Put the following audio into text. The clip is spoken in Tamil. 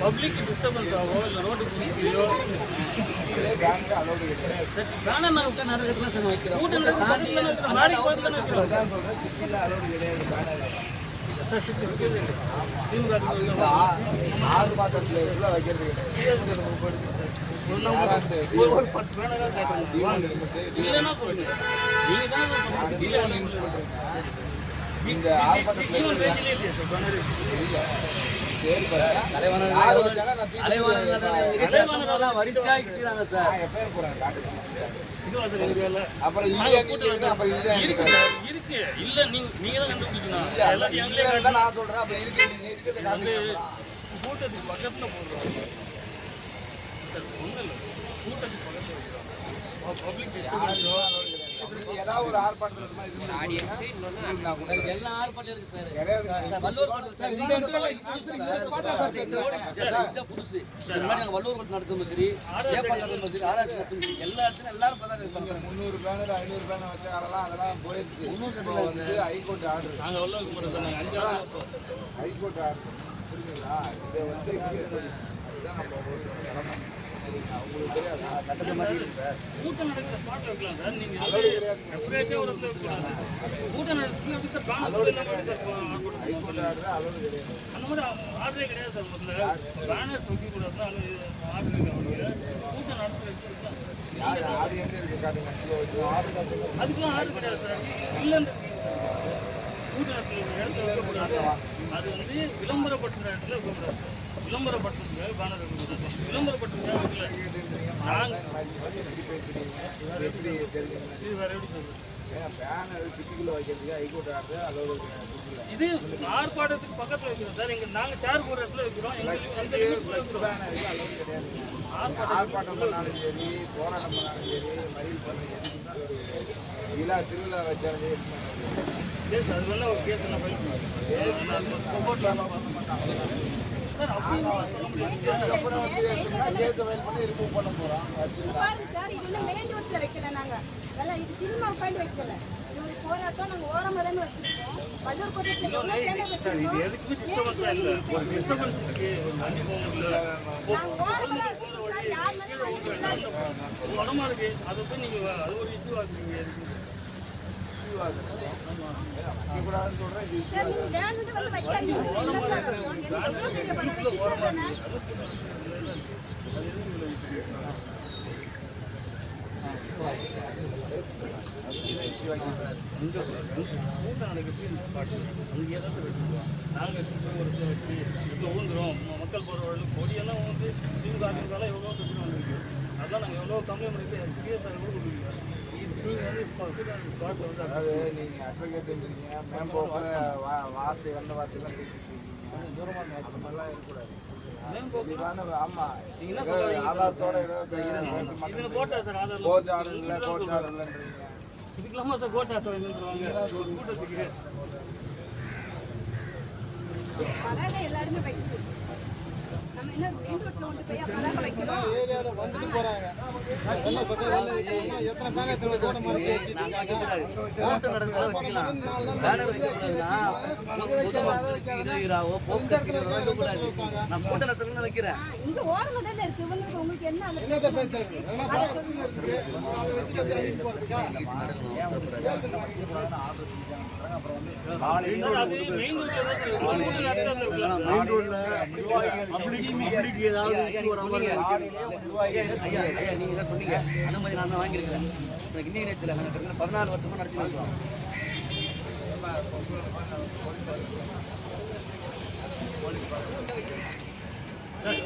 பப்ளிக் டிஸ்டர்பன்ஸ் ஆகும் இல்லை ரோட்டுக்கு குதிக்கையோ பேனர் அலோடு கிடையாது வேணா நான் கூட்ட நடக்கிறதுல சார் வைக்கிறோம் கூட்டம் கூட்டத்தை தாண்டி நடக்கிறதுல மாறி போய் தானே இருக்கிறோம். அதான் சொல்றேன் சிட்டியில் அலோடு கிடையாது பேனர் திமுக இந்த ஆ- ஆறு மாதத்துல இதெல்லாம் வைக்கிறது கிடையாது ஒரு ஒரு பத்து பேனரா கேட்கணும் D1 limit, இல்லைன்னா சொல்லுங்க நீங்க தானே D1 இல்லை limit சொல்றீங்க. இந்த நடத்துறவங்கலாம் வரிசையா கிச்சுறாங்க சார் அப்புறம் இருக்கு, இல்ல நீங்க தான் கண்டுபிடிக்கணும். நான் சொல்றேன் அப்புறம் இருக்கு. கூட்டத்துக்கு பக்கத்துல போடுறோம் இல்லை. கூட்டத்துக்கு பக்கத்துல வைக்கிறோம் பப்ளிக் ஏதாவது ஒரு ஆர்ப்பாட்டத்தில் எல்லா ஆர்ப்பாட்டம் இருக்கு சார் வல்லூர் புதுசு இது புதுசு நாங்கள் முன்னாடி நாங்க நடத்தும் சரி சேப்பா நடத்தும் சரி ஆராய்ச்சி நடத்தும் சரி எல்லா இடத்துலையும் எல்லாரும் பார்த்தாங்க முந்நூறு பேனர் ஐநூறு பேனர் வச்ச காலம்லாம் அதெல்லாம் போயிடுச்சு முந்நூறு வந்து ஹைகோர்ட் ஆர்டர் நாங்க ஹைகோர்ட் ஆர்டர் புரியுதுங்களா இதை வந்து இதுதான் நம்ம ஒரு கடமை சரிங்களா? உங்களுக்கு தெரியாதா சட்டத்தை சார் கூட்டம் நடக்கிற ஸ்பாட்ல வைக்கலாம் சார் நீங்க எப்படியாச்சும் ஒரு இடத்துல வைக்கலாம் கூட்டம் நடக்குது எப்படி சார் பேனர் ஹைகோர்ட் கிடையாது அந்த மாதிரி ஆர்டரே கிடையாது சார் முதல்ல பேனர் தூக்கி ஆர்டர் இருக்கு கூட்டம் அதுக்கெல்லாம் ஆர்டர் கிடையாது சார் இல்லைன்னு நடத்துற இடத்துல வைக்கக்கூடாது அது வந்து விளம்பரப்படுத்துற இடத்துல வைக்கக்கூடாது விளம்பரப்படுத்துறதுக்காக பேனர் வைக்கக்கூடாது விளம்பரப்படுத்துறதுக்காக வைக்கல நாங்கள் வேற எப்படி சொல்றது இது ஆர்ப்பாட்டத்துக்கு பக்கத்துல வைக்கிறோம் சார். இங்க நாங்க சேர் போடுற இடத்துல வைக்கிறோம். ஆர்ப்பாட்டம். பண்ணாலும் சரி போராட்டம் பண்ணாலும் சரி மறியல் பண்ணாலும் சரி விழா திருவிழா வச்சாலும் சரி அது வேணா ஒரு கேஸ் நான் ரோட்ல வைக்கல நாங்க. இது சினிமா உட்காந்து வைக்கல. ஒரு போராட்டம் நாங்க ஓரமா தானே வச்சிருக்கோம். வள்ளூர் கோட்டத்தில் நாங்க ஓரமா தான் இருக்கோம். சார் யார் மேலும் வழி கூடாது. ஒரு உடம்பா இருக்கு. மக்கள் போகிற கொடியெல்லாம் வந்து திமுக அதிமுக எவ்வளோ பிரச்சனை வந்திருக்கு அதெல்லாம் நாங்கள் எவ்வளோ கம்மியாக பண்ணிட்டு சிஎஸ்ஆர் கூட கொடுக்குறீங்க நீங்கள் அதாவது நீங்கள் அட்வொகேட்டுன்றீங்க மேம்போக்கில் வா வார்த்தை வந்த வார்த்தைலாம் பேசிட்டு இருக்கீங்க. தூரமாக அந்த மாதிரிலாம் இருக்கக்கூடாது. ஆமாம்? ஆதாரத்தோட கோர்ட் ஆர்டர் இல்லை. கோர்ட் ஆர்டர் இல்லைன்றீங்க. இதுக்கெல்லாமா சார் கூட்டத்துக்கு பதாகை எல்லாருமே நம்ம என்ன மெயின் ரோட்ல கொண்டு போய் பதாகை வைக்கிறோம் கூட்டம் நடக்கிறதா வச்சுக்கலாம் பேனர் வைக்கக்கூடாதுன்னா போக்குவரத்து வைக்கிறேன். இங்க ஓரமா தானே இருக்கு உங்களுக்கு என்ன ஐயா, ஐயா, நீங்க சொன்னீங்க. அனுமதி நான் தான் வாங்கியிருக்கிறேன். எனக்கு இன்னைக்கு நேரத்தில் பதினாலு வருஷமா நடத்தி வரோம் சார்,